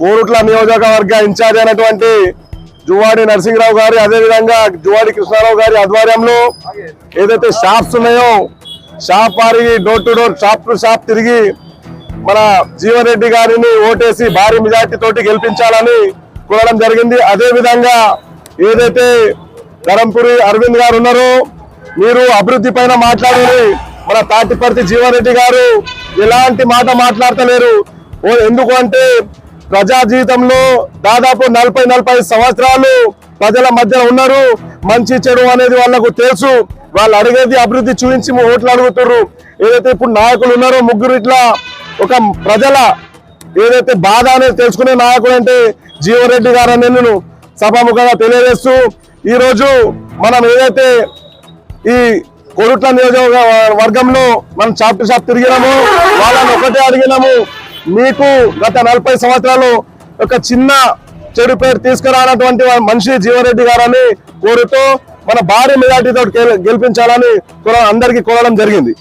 కోరుట్ల నియోజకవర్గ ఇన్ఛార్జ్ అయినటువంటి జువాడి నరసింహరావు గారి అదేవిధంగా జువాడి కృష్ణారావు గారి ఆధ్వర్యంలో ఏదైతే షాప్స్ ఉన్నాయో షాప్ వారి door to door shop to shop తిరిగి మన జీవన్ రెడ్డి గారిని ఓటేసి భారీ మెజార్టీ తోటి గెలిపించాలని కోరడం జరిగింది. అదేవిధంగా ఏదైతే ధరంపురి అరవింద్ గారు ఉన్నారో మీరు అభివృద్ధి పైన మాట్లాడాలి మన తాటిపర్తి జీవన్ రెడ్డి గారు ఎలాంటి మాట మాట్లాడతలేరు. ఎందుకు అంటే ప్రజా జీవితంలో దాదాపు నలభై నలభై సంవత్సరాలు ప్రజల మధ్య ఉన్నారు. మంచి చెడు అనేది వాళ్ళకు తెలుసు. వాళ్ళు అడిగేది అభివృద్ధి చూపించి ఓట్లు అడుగుతున్నారు ఏదైతే ఇప్పుడు నాయకులు ఉన్నారో ముగ్గురు ఇట్లా ఒక ప్రజల ఏదైతే బాధ అనేది తెలుసుకునే నాయకుడు అంటే జీవరెడ్డి గారు అని నేను సభాముఖంగా తెలియజేస్తూ ఈరోజు మనం ఏదైతే ఈ కొరుట్ల నియోజక వర్గంలో మనం షాప్ టు షాప్ తిరిగినాము వాళ్ళని ఒకటే అడిగినాము. మీకు గత నలభై సంవత్సరాలు ఒక చిన్న చెడు పేరు తీసుకురానటువంటి మనిషి జీవరెడ్డి గారని కోరుతూ మన భారీ మెజార్టీతో గెలిపించాలని అందరికీ కోరడం జరిగింది.